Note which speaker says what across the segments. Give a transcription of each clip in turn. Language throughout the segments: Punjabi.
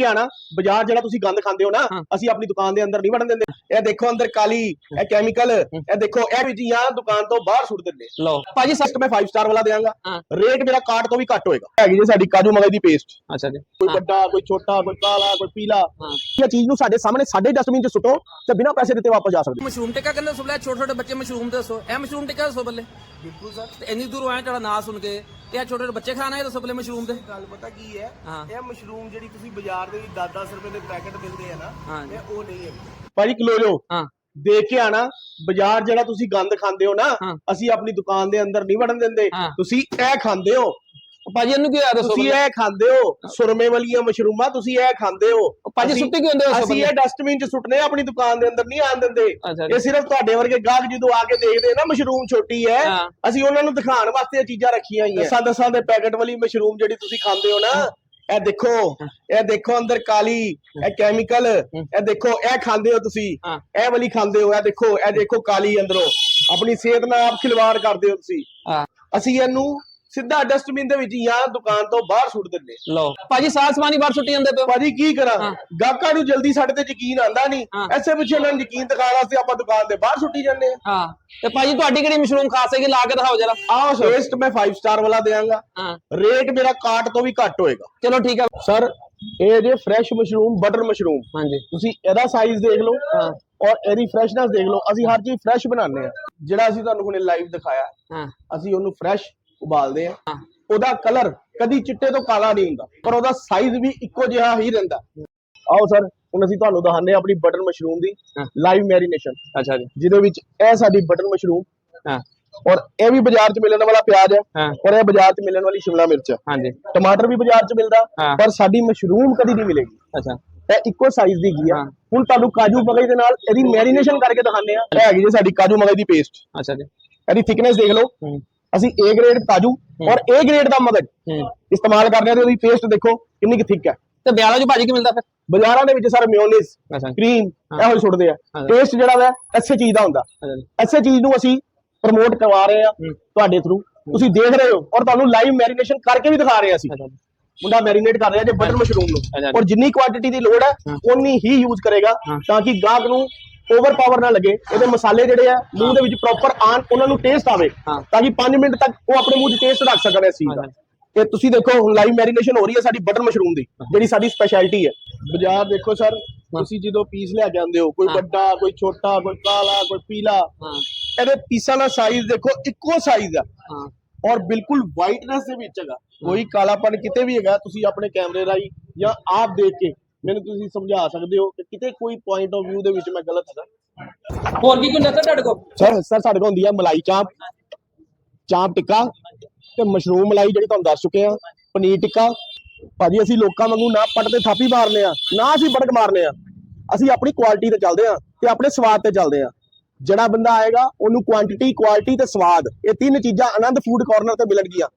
Speaker 1: ਦੇਖਿਆ ਨਾ ਬਾਜ਼ਾਰ ਜਿਹੜਾ ਤੁਸੀਂ ਗੰਦ ਖਾਂਦੇ ਹੋ ਨਾ
Speaker 2: ਹਾਂ।
Speaker 1: ਅਸੀਂ ਆਪਣੀ ਦੁਕਾਨ ਦੇ ਅੰਦਰ ਨਹੀਂ ਵੜਨ ਦਿੰਦੇ। ਇਹ ਦੇਖੋ ਅੰਦਰ ਕਾਲੀ ਇਹ ਕੈਮੀਕਲ ਇਹ ਦੇਖੋ ਇਹ ਵੀ ਚੀਜ਼ਾਂ ਦੁਕਾਨ ਤੋਂ ਬਾਹਰ ਸੁੱਟ ਦਿੰਦੇ।
Speaker 2: ਲਓ। ਭਾਜੀ
Speaker 1: ਫਸਟ ਮੈਂ 5 ਸਟਾਰ ਵਾਲਾ ਦੇਵਾਂਗਾ
Speaker 2: ਹਾਂ।
Speaker 1: ਰੇਟ ਮੇਰਾ ਕਾਰਟ ਤੋਂ ਵੀ ਘੱਟ ਹੋਏਗਾ। ਹੈਗੀ ਜੀ ਸਾਡੀ ਕਾਜੂ ਮਗਜ ਦੀ ਪੇਸਟ
Speaker 2: ਅੱਛਾ ਜੀ।
Speaker 1: ਕੋਈ
Speaker 2: ਹਾਂ।
Speaker 1: ਵੱਡਾ ਕੋਈ ਛੋਟਾ ਕੋਈ ਕਾਲਾ ਕੋਈ ਪੀਲਾ।
Speaker 2: ਹਾਂ।
Speaker 1: ਇਹ ਚੀਜ਼ ਨੂੰ ਸਾਡੇ ਸਾਹਮਣੇ ਸਾਡੇ ਡਸਟਬਿਨ 'ਚ ਸੁੱਟੋ ਤੇ ਬਿਨਾਂ ਪੈਸੇ ਦਿੱਤੇ ਵਾਪਸ ਜਾ ਸਕਦੇ। ਹੋ।
Speaker 3: ਮਸ਼ਰੂਮ ਟਿੱਕਾ ਕਹਿੰਦੇ ਸੁਬਲੇ ਛੋਟੇ ਛੋਟੇ ਬੱਚੇ ਮਸ਼ਰੂਮ ਦੱਸੋ। ਇਹ ਮਸ਼ਰੂਮ ਟਿੱਕਾ ਦੱਸੋ ਬੱਲੇ।
Speaker 4: ਬਿਲਕੁਲ ਸਰ।
Speaker 3: ਤੇ ਇੰਨੀ ਦੂਰੋਂ ਆਏ ਤੁਹਾਡਾ ਨਾਂ ਸੁਣ ਕੇ। ਤੇ ਇਹ ਛੋਟੇ ਛੋਟੇ ਬੱਚੇ ਖਾਣਾ ਇਹ ਦੱਸੋ ਬੱਲੇ ਮਸ਼ਰੂਮ ਦੇ।
Speaker 4: ਗੱਲ ਪਤਾ ਕੀ ਹੈ?
Speaker 3: ਹਾਂ।
Speaker 4: ਇਹ ਮਸ਼ਰੂਮ ਜਿਹੜੀ ਤੁਸੀਂ ਬਾਜ਼ਾਰ ਦੇ ਵਿੱਚ 10-10 ਰੁਪਏ ਦੇ ਪੈਕੇਟ ਮਿਲਦੇ ਆ ਨਾ
Speaker 3: ਹਾਂ।
Speaker 4: ਇਹ ਉਹ ਨਹੀਂ ਹੈ
Speaker 1: ਭਾਜੀ ਕਿਲੋ ਜੋ
Speaker 2: ਹਾਂ।
Speaker 1: ਦੇਖ ਕੇ ਆਣਾ ਬਾਜ਼ਾਰ ਜਿਹੜਾ ਤੁਸੀਂ ਗੰਦ ਖਾਂਦੇ ਹੋ ਨਾ
Speaker 2: ਹਾਂ।
Speaker 1: ਅਸੀਂ ਆਪਣੀ ਦੁਕਾਨ ਦੇ ਅੰਦਰ ਨਹੀਂ ਵੜਨ ਦਿੰਦੇ।
Speaker 2: ਹਾਂ।
Speaker 1: ਤੁਸੀਂ ਇਹ ਖਾਂਦੇ ਹੋ।
Speaker 2: ਭਾਜੀ ਇਹਨੂੰ ਕੀ ਹੋਇਆ ਦੱਸੋ
Speaker 1: ਤੁਸੀਂ? ਇਹ ਖਾਂਦੇ ਹੋ ਸੁਰਮੇ ਵਾਲੀਆਂ ਮਸ਼ਰੂਮਾਂ ਤੁਸੀਂ ਇਹ ਖਾਂਦੇ ਹੋ।
Speaker 2: ਭਾਜੀ
Speaker 1: ਅਸੀਂ-
Speaker 2: ਸੁੱਤੇ ਕਿਉਂ ਹੁੰਦੇ ਹੋ
Speaker 1: ਅਸੀਂ ਇਹ ਡਸਟਬਿਨ 'ਚ ਸੁੱਟਨੇ ਆ, ਆਪਣੀ ਦੁਕਾਨ ਦੇ ਅੰਦਰ ਨਹੀਂ ਆਣ ਦਿੰਦੇ।
Speaker 2: ਜੀ।
Speaker 1: ਇਹ ਸਿਰਫ ਤੁਹਾਡੇ ਵਰਗੇ ਗਾਹਕ ਜਦੋਂ ਆ ਕੇ ਦੇਖਦੇ ਨਾ ਮਸ਼ਰੂਮ ਛੋਟੀ ਹੈ।
Speaker 2: ਹਾਂ।
Speaker 1: ਅਸੀਂ ਉਹਨਾਂ ਨੂੰ ਦਿਖਾਉਣ ਵਾਸਤੇ ਇਹ ਚੀਜ਼ਾਂ ਰੱਖੀਆਂ ਹੋਈਆਂ। ਦਸਾਂ ਦਸਾਂ। ਦੇ ਪੈਕੇਟ ਵਾਲੀ ਮਸ਼ਰੂਮ ਜਿਹੜੀ ਤੁਸੀਂ ਖਾਂਦੇ ਹੋ ਨਾ ਇਹ ਦੇਖੋ ਇਹ ਦੇਖੋ ਅੰਦਰ ਕਾਲੀ ਇਹ ਕੈਮੀਕਲ ਇਹ ਦੇਖੋ ਇਹ ਖਾਂਦੇ ਹੋ ਤੁਸੀਂ। ਇਹ ਵਾਲੀ ਖਾਂਦੇ ਹੋ ਇਹ ਦੇਖੋ ਇਹ ਦੇਖੋ ਕਾਲੀ ਅੰਦਰੋਂ। ਆਪਣੀ ਸਿਹਤ ਨਾਲ ਆਪ ਖਿਲਵਾੜ ਕਰਦੇ ਹੋ ਤੁਸੀਂ। ਅਸੀਂ ਇਹਨੂੰ ਸਿੱਧਾ ਡਸਟਬਿਨ ਦੇ ਵਿੱਚ ਜਾਂ ਦੁਕਾਨ ਤੋਂ ਬਾਹਰ ਸੁੱਟ ਦਿੰਦੇ
Speaker 2: ਲਓ। ਭਾਜੀ ਸਾਲ ਸਮਾਨੀ ਬਾਹਰ ਸੁੱਟੀ ਜਾਂਦੇ ਪਏ।
Speaker 1: ਭਾਜੀ ਕੀ ਕਰਾਂ। ਗਾਹਕਾਂ ਨੂੰ ਜਲਦੀ ਸਾਡੇ ਤੇ ਯਕੀਨ ਆਂਦਾ ਨਹੀਂ। ਐਸੇ ਪਿੱਛੇ ਇਹਨਾਂ ਨੂੰ ਯਕੀਨ ਦਿਖਾਉਣ ਵਾਸਤੇ ਆਪਾਂ ਦੁਕਾਨ ਦੇ ਬਾਹਰ ਸੁੱਟੀ ਜਾਂਦੇ ਆ।
Speaker 2: ਹਾਂ। ਤੇ ਭਾਜੀ ਤੁਹਾਡੀ ਕਿਹੜੀ ਮਸ਼ਰੂਮ ਖਾਸ ਹੈਗੀ? ਲਾ ਕੇ ਦਿਖਾਓ ਜਰਾ।
Speaker 1: ਆਹ ਟੇਸਟ ਮੈਂ 5 ਸਟਾਰ ਵਾਲਾ ਦੇਵਾਂਗਾ
Speaker 2: ਹਾਂ।
Speaker 1: ਰੇਟ ਮੇਰਾ ਕਾਰਟ ਤੋਂ ਵੀ ਘੱਟ ਹੋਏਗਾ।
Speaker 2: ਚਲੋ ਠੀਕ ਹੈ
Speaker 1: ਸਰ ਇਹ ਜੇ ਫਰੈਸ਼ ਮਸ਼ਰੂਮ ਬਟਰ ਮਸ਼ਰੂਮ।
Speaker 2: ਹਾਂਜੀ।
Speaker 1: ਤੁਸੀਂ ਇਹਦਾ ਸਾਈਜ਼ ਦੇਖ ਲਓ
Speaker 2: ਹਾਂ।
Speaker 1: ਔਰ ਇਹਦੀ ਫਰੈਸ਼ਨੈਸ ਦੇਖ ਲਓ। ਅਸੀਂ ਹਰ ਚੀਜ਼ ਫਰੈਸ਼ ਬਣਾਉਂਦੇ ਆ। ਜਿਹੜਾ ਅਸੀਂ ਤੁਹਾਨੂੰ ਹੁਣੇ ਲਾਈਵ ਦਿਖਾਇਆ
Speaker 2: ਹਾਂ।
Speaker 1: ਅਸੀਂ ਉਹਨੂੰ ਫਰੈਸ਼ ਉਬਾਲਦੇ ਆ। ਉਹਦਾ ਕਲਰ ਕਦੀ ਚਿੱਟੇ ਤੋਂ ਕਾਲਾ ਨਹੀਂ ਹੁੰਦਾ ਪਰ ਉਹਦਾ ਸਾਈਜ਼ ਵੀ ਇੱਕੋ ਜਿਹਾ ਹੀ ਰਹਿੰਦਾ। ਆਓ ਸਰ ਹੁਣ ਅਸੀਂ ਤੁਹਾਨੂੰ ਦਿਖਾਉਂਦੇ ਹਾਂ ਆਪਣੀ ਬਟਰ ਮਸ਼ਰੂਮ ਦੀ। ਲਾਈਵ ਮੈਰੀਨੇਸ਼ਨ
Speaker 2: ਅੱਛਾ ਜੀ।
Speaker 1: ਜਿਹਦੇ ਵਿੱਚ ਇਹ ਸਾਡੀ ਬਟਰ ਮਸ਼ਰੂਮ
Speaker 2: ਹਾਂ।
Speaker 1: ਔਰ ਇਹ ਵੀ ਬਾਜ਼ਾਰ 'ਚ ਮਿਲਣ ਵਾਲਾ ਪਿਆਜ਼ ਹੈ ਔਰ ਇਹ ਬਾਜ਼ਾਰ 'ਚ ਮਿਲਣ ਵਾਲੀ ਸ਼ਿਮਲਾ ਮਿਰਚ ਹੈ।
Speaker 2: ਹਾਂਜੀ।
Speaker 1: ਟਮਾਟਰ ਵੀ ਬਾਜ਼ਾਰ 'ਚ ਮਿਲਦਾ। ਪਰ ਸਾਡੀ ਮਸ਼ਰੂਮ ਕਦੀ ਨਹੀਂ ਮਿਲੇਗੀ।
Speaker 2: ਅੱਛਾ।
Speaker 1: ਇਹ ਇੱਕੋ ਸਾਈਜ਼ ਦੀ ਹੈਗੀ ਆ। ਹੁਣ ਤੁਹਾਨੂੰ ਕਾਜੂ ਮਗਜ ਦੇ ਨਾਲ ਇਹਦੀ ਮੈਰੀਨੇਸ਼ਨ ਕਰਕੇ ਦਿਖਾਉਂਦੇ ਆ ਇਹ ਹੈਗੀ ਜੀ ਸਾਡੀ ਕਾਜੂ ਮਗਜ ਦੀ ਪੇਸਟ
Speaker 2: ਅੱਛਾ ਜੀ।
Speaker 1: ਇਹਦੀ ਥਿਕਨੈਸ ਦੇਖ ਲਓ। ਅਸੀਂ A ਗ੍ਰੇਡ ਕਾਜੂ ਔਰ A ਗ੍ਰੇਡ ਦਾ ਮਗਜ ਇਸਤੇਮਾਲ ਕਰਦੇ ਆ ਤੇ ਉਹਦੀ ਪੇਸਟ ਦੇਖੋ ਕਿੰਨੀ ਕਿ ਥਿਕ ਹੈ।
Speaker 2: ਤੇ ਬਿਆਲਾ ਚ ਭਾਜੀ ਕੀ ਮਿਲਦਾ ਫਿਰ?
Speaker 1: ਬਾਜ਼ਾਰਾਂ ਦੇ ਵਿੱਚ ਸਰ ਮਿਓਨੀਜ਼
Speaker 2: ਅੱਛਾ।
Speaker 1: ਕਰੀਮ। ਇਹੋ ਹੀ ਸੁੱਟਦੇ ਆ। ਟੇਸਟ ਜਿਹੜਾ ਵਾ ਐਸੇ ਚੀਜ਼ ਦਾ ਹੁੰਦਾ।
Speaker 2: ਅੱਛਾ ਜੀ।
Speaker 1: ਐਸੇ ਚੀਜ਼ ਨੂੰ ਅਸੀਂ ਪ੍ਰਮੋਟ ਕਰਵਾ ਰਹੇ ਆ। ਤੁਹਾਡੇ ਥਰੂ ਤੁਸੀਂ ਦੇਖ ਰਹੇ ਹੋ ਔਰ ਤੁਹਾਨੂੰ ਲਾਈਵ ਮੈਰੀਨੇਸ਼ਨ ਕਰਕੇ ਵੀ ਦਿਖਾ ਰਹੇ ਆ ਅਸੀਂ।
Speaker 2: ਅੱਛਾ ਜੀ।
Speaker 1: ਮੁੰਡਾ ਮੈਰੀਨੇਟ ਕਰ ਰਿਹਾ ਜੇ ਬਟਰ ਮਸ਼ਰੂਮ
Speaker 2: ਅੱਛਾ।
Speaker 1: ਨੂੰ ਔਰ ਜਿੰਨੀ ਕੁਆਂਟੀਟੀ ਦੀ ਲੋੜ ਹੈ। ਉਨੀ ਹੀ ਯੂਜ਼ ਕਰੇਗਾ। ਤਾਂ ਕਿ ਗਾਹਕ ਨੂੰ ਓਵਰ ਪਾਵਰ ਨਾ ਲੱਗੇ। ਇਹਦੇ ਮਸਾਲੇ ਜਿਹੜੇ ਆ ਮੂੰਹ ਦੇ ਵਿੱਚ ਪ੍ਰੋਪਰ ਆਣ ਉਹਨਾਂ ਨੂੰ ਟੇਸਟ ਆਵੇ। ਤਾਂ ਕਿ 5 ਮਿੰਟ ਤੱਕ ਉਹ ਆਪਣੇ ਮੂੰਹ 'ਚ ਟੇਸਟ ਰੱਖ ਸਕਣ ਇਸ ਚੀਜ਼ ਦਾ। ਤੇ ਤੁਸੀਂ ਦੇਖੋ ਹੁਣ ਲਾਈਵ ਮੈਰੀਨੇਸ਼ਨ ਹੋ ਰਹੀ ਹੈ ਸਾਡੀ ਬਟਰ ਮਸ਼ਰੂਮ ਦੀ ਜਿਹੜੀ ਸਾਡੀ ਸਪੈਸ਼ਲਿਟੀ ਹੈ। ਬਾਜ਼ਾਰ ਦੇਖੋ ਸਰ ਤੁਸੀਂ ਜਦੋਂ ਪੀਸ ਲੈ ਕੇ ਆਉਂਦੇ ਹੋ ਕੋਈ। ਵੱਡਾ ਕੋਈ ਛੋਟਾ ਕੋਈ ਕਾਲਾ ਕੋਈ ਪੀਲਾ
Speaker 2: ਹਾਂ।
Speaker 1: ਇਹਦੇ ਪੀਸਾਂ ਦਾ ਸਾਈਜ਼ ਦੇਖੋ ਇੱਕੋ ਸਾਈਜ਼ ਆ।
Speaker 2: ਹਾਂ।
Speaker 1: ਔਰ ਬਿਲਕੁਲ ਵਾਈਟਨੈਸ ਦੇ ਵਿੱਚ ਹੈਗਾ। ਕੋਈ ਕਾਲਾਪਨ ਕਿਤੇ ਵੀ ਹੈਗਾ ਤੁਸੀਂ ਆਪਣੇ ਕੈਮਰੇ ਰਾਹੀਂ ਜਾਂ ਆਪ ਦੇਖ ਕੇ ਮੈਨੂੰ ਤੁਸੀਂ ਸਮਝਾ ਸਕਦੇ ਹੋ ਕਿ ਕਿਤੇ ਕੋਈ ਪੁਆਇੰਟ ਆਫ View ਦੇ ਵਿੱਚ ਮੈਂ ਗਲਤ ਹੈਗਾ।
Speaker 2: ਹੋਰ ਕੀ ਹੁੰਦਾ ਸਰ ਤੁਹਾਡੇ ਕੋਲ?
Speaker 1: ਸਰ ਸਰ ਸਾਡੇ ਕੋਲ ਹੁੰਦੀ ਆ ਮਲਾਈ ਚਾਂਪ। ਚਾਂਪ ਟਿੱਕਾ ਤੇ ਮਸ਼ਰੂਮ ਮਲਾਈ ਜਿਹੜੀ ਤੁਹਾਨੂੰ ਦੱਸ ਚੁੱਕੇ ਆ। ਪਨੀਰ ਟਿੱਕਾ। ਭਾਜੀ ਅਸੀਂ ਲੋਕਾਂ ਵਾਂਗੂ ਨਾ ਪੱਟ ਤੇ ਥਾਪੀ ਮਾਰਨੇ ਆ ਨਾ ਅਸੀਂ ਬੜਕ ਮਾਰਨੇ ਆ। ਅਸੀਂ ਆਪਣੀ ਕੁਆਲਿਟੀ ਤੇ ਚੱਲਦੇ ਆ ਤੇ ਆਪਣੇ ਸਵਾਦ ਤੇ ਚੱਲਦੇ ਆ। ਜਿਹੜਾ ਬੰਦਾ ਆਏਗਾ ਉਹਨੂੰ ਕੁਆਂਟੀਟੀ ਕੁਆਲਿਟੀ ਤੇ ਸਵਾਦ। ਇਹ ਤਿੰਨ ਚੀਜ਼ਾਂ ਆਨੰਦ ਫੂਡ ਕਾਰਨਰ ਤੇ ਮਿਲਣਗੀਆਂ।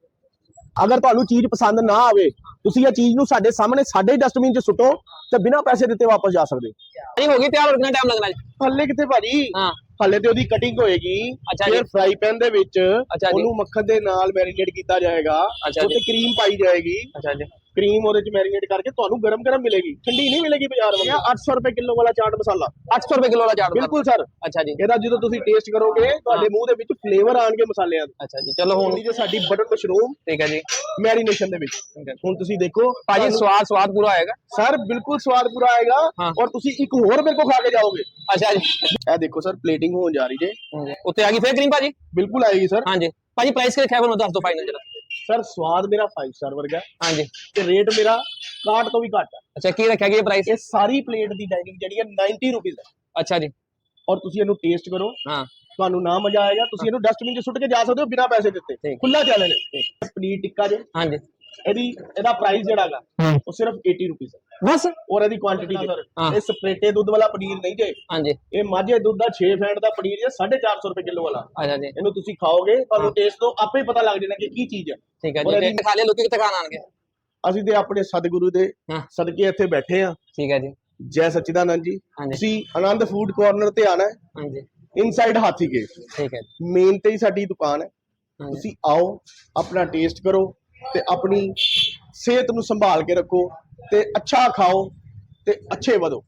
Speaker 1: ਅਗਰ ਤੁਹਾਨੂੰ ਚੀਜ਼ ਪਸੰਦ ਨਾ ਆਵੇ ਤੁਸੀਂ ਇਹ ਚੀਜ਼ ਨੂੰ ਸਾਡੇ ਸਾਹਮਣੇ ਸਾਡੇ ਡਸਟਬਿਨ 'ਚ ਸੁੱਟੋ ਤੇ ਬਿਨਾਂ ਪੈਸੇ ਦਿੱਤੇ ਵਾਪਸ ਜਾ ਸਕਦੇ ਹੋ।
Speaker 2: ਨਹੀਂ ਹੋ ਗਈ ਤਿਆਰ ਹੋਰ ਕਿੰਨਾ ਟਾਈਮ ਲੱਗਣਾ ਜੀ
Speaker 1: ਹੱਲੇ ਕਿਤੇ ਭਾਜੀ
Speaker 2: ਹਾਂ
Speaker 1: ਹੱਲੇ ਤੇ ਉਹਦੀ ਕਟਿੰਗ ਹੋਏਗੀ
Speaker 2: ਅੱਛਾ ਜੀ।
Speaker 1: ਫਿਰ ਫਰਾਈ ਪੈਨ ਦੇ ਵਿੱਚ
Speaker 2: ਅੱਛਾ ਜੀ।
Speaker 1: ਉਹਨੂੰ ਮੱਖਣ ਦੇ ਨਾਲ ਮੈਰੀਨੇਟ ਕੀਤਾ ਜਾਏਗਾ
Speaker 2: ਅੱਛਾ
Speaker 1: ਉੱਤੇ। ਕਰੀਮ ਪਾਈ ਜਾਏਗੀ
Speaker 2: ਅੱਛਾ ਜੀ
Speaker 1: ਕਰੀਮ ਉਹਦੇ ਚ ਮੈਰੀਨੇਟ ਕਰਕੇ ਤੁਹਾਨੂੰ ਗਰਮ ਗਰਮ ਮਿਲੇਗੀ। ਠੰਡੀ ਨਹੀਂ ਮਿਲੇਗੀ ਬਾਜ਼ਾਰ ਵਾਂਗ 800 ਰੁਪਏ ਕਿਲੋ ਵਾਲਾ ਚਾਟ ਮਸਾਲਾ।
Speaker 2: 800 ਰੁਪਏ ਕਿਲੋ ਦਾ ਚਾਟ
Speaker 1: ਬਿਲਕੁਲ ਸਰ।
Speaker 2: ਅੱਛਾ ਜੀ।
Speaker 1: ਇਹਦਾ ਜਦੋਂ ਤੁਸੀਂ ਟੇਸਟ ਕਰੋਗੇ ਤੁਹਾਡੇ ਮੂੰਹ ਦੇ ਵਿੱਚ ਫਲੇਵਰ ਆਣਗੇ ਮਸਾਲਿਆਂ ਦੇ।
Speaker 2: ਅੱਛਾ ਜੀ ਚਲੋ ਹੁਣ
Speaker 1: ਜੇ ਸਾਡੀ ਬਟਰ ਮਸ਼ਰੂਮ
Speaker 2: ਠੀਕ ਹੈ ਜੀ।
Speaker 1: ਮੈਰੀਨੇਸ਼ਨ ਦੇ ਵਿੱਚ। ਹੁਣ ਤੁਸੀਂ ਦੇਖੋ
Speaker 2: ਭਾਜੀ ਸਵਾਦ ਸਵਾਦ ਪੂਰਾ ਆਏਗਾ?
Speaker 1: ਸਰ ਬਿਲਕੁਲ ਸਵਾਦ ਪੂਰਾ ਆਏਗਾ। ਔਰ ਤੁਸੀਂ ਇੱਕ ਹੋਰ ਮੇਰੇ ਕੋ ਖਾ ਕੇ ਜਾਓਗੇ।
Speaker 2: ਅੱਛਾ ਜੀ।
Speaker 1: ਇਹ ਦੇਖੋ ਸਰ ਪਲੇਟਿੰਗ ਹੋਣ ਜਾ ਰਹੀ ਜੇ।
Speaker 2: ਉੱਤੇ ਆ ਗਈ ਫੇਰ ਕਰੀਮ ਭਾਜੀ?
Speaker 1: ਬਿਲਕੁਲ ਆਏਗੀ ਸਰ।
Speaker 2: ਹਾਂਜੀ। ਭਾਜੀ ਪ੍ਰਾਈਸ ਕਿੰਨੇ ਖੈਬਰ ਨੂੰ ਦੱਸ ਦਿਓ ਫਾਈਨਲ ਜਰਾ।
Speaker 1: ਸਰ ਸਵਾਦ ਮੇਰਾ 5 ਸਟਾਰ ਵਰਗਾ ਹੈ
Speaker 2: ਹਾਂਜੀ।
Speaker 1: ਤੇ ਰੇਟ ਮੇਰਾ ਕਾਰਟ ਤੋਂ ਵੀ ਘੱਟ ਹੈ।
Speaker 2: ਅੱਛਾ ਕੀ ਰੱਖਿਆ ਗਿਆ ਪ੍ਰਾਈਸ
Speaker 1: ਇਹ ਸਾਰੀ ਪਲੇਟ ਦੀ ਡਾਈਨਿੰਗ ਜਿਹੜੀ ਹੈ 90 ਰੁਪਏ ਹੈ।
Speaker 2: ਅੱਛਾ ਜੀ।
Speaker 1: ਔਰ ਤੁਸੀਂ ਇਹਨੂੰ ਟੇਸਟ ਕਰੋ।
Speaker 2: ਹਾਂ।
Speaker 1: ਤੁਹਾਨੂੰ ਨਾ ਮਜ਼ਾ ਆਏਗਾ। ਤੁਸੀਂ ਇਹਨੂੰ ਡਸਟਬਿਨ 'ਚ ਸੁੱਟ ਕੇ ਜਾ ਸਕਦੇ ਹੋ ਬਿਨਾਂ ਪੈਸੇ ਦਿੱਤੇ। ਖੁੱਲਾ ਚੈਲੰਜ ਪਨੀਰ ਟਿੱਕਾ ਜੇ।
Speaker 2: ਹਾਂਜੀ।
Speaker 1: ਇਹਦੀ ਇਹਦਾ ਪ੍ਰਾਈਸ ਜਿਹੜਾ ਹੈਗਾ
Speaker 2: ਹੂੰ।
Speaker 1: ਉਹ ਸਿਰਫ 80 ਰੁਪਏ ਹੈ।
Speaker 2: ਬਸ।
Speaker 1: ਔਰ ਇਹਦੀ ਕੁਆਂਟੀਟੀ
Speaker 2: ਹਾਂ।
Speaker 1: ਇਹ ਸਪਰੇਟੇ ਦੁੱਧ ਵਾਲਾ ਪਨੀਰ ਨਹੀਂ ਜੇ
Speaker 2: ਹਾਂਜੀ।
Speaker 1: ਇਹ ਮਾਝੇ ਦੁੱਧ ਦਾ 6 ਫੈਂਟ ਦਾ ਪਨੀਰ ਜੇ 450 ਰੁਪਏ ਕਿਲੋ ਵਾਲਾ।
Speaker 2: ਅੱਛਾ ਜੀ
Speaker 1: ਇਹਨੂੰ ਤੁਸੀਂ ਖਾਓਗੇ ਤੁਹਾਨੂੰ ਟੇਸਟ ਤੋਂ ਆਪੇ ਹੀ ਪਤਾ ਲੱਗ ਜਾਣਾ ਕਿ ਕੀ ਚੀਜ਼ ਹੈ।
Speaker 2: ਠੀਕ ਹੈ ਜੀ ਤੇ ਖਾ ਲਿਆ ਲੋਕੀ ਕਿੱਥੇ ਖਾਣ ਆਣਗੇ
Speaker 1: ਅਸੀਂ ਤੇ ਆਪਣੇ ਸਤਿਗੁਰੂ ਦੇ
Speaker 2: ਹਾਂ।
Speaker 1: ਸਦਕੇ ਇੱਥੇ ਬੈਠੇ ਆ
Speaker 2: ਠੀਕ ਹੈ ਜੀ।
Speaker 1: ਜੈ ਸਚਿਦਾਨੰਦ ਜੀ।
Speaker 2: ਹਾਂਜੀ।
Speaker 1: ਤੁਸੀਂ ਆਨੰਦ ਫੂਡ ਕਾਰਨਰ ਤੇ ਆਣਾ ਹੈ।
Speaker 2: ਹਾਂਜੀ।
Speaker 1: ਇਨਸਾਈਡ ਹਾਥੀ ਕੇ
Speaker 2: ਠੀਕ ਹੈ। ਜੀ
Speaker 1: ਮੇਨ ਤੇ ਹੀ ਸਾਡੀ ਦੁਕਾਨ ਹੈ।
Speaker 2: ਹਾਂਜੀ।
Speaker 1: ਤੁਸੀਂ ਆਓ ਆਪਣਾ ਟੇਸਟ ਕਰੋ। ਤੇ ਆਪਣੀ ਸਿਹਤ ਨੂੰ ਸੰਭਾਲ ਕੇ ਰੱਖੋ ਤੇ ਅੱਛਾ ਖਾਓ ਤੇ ਅੱਛੇ ਵਧੋ।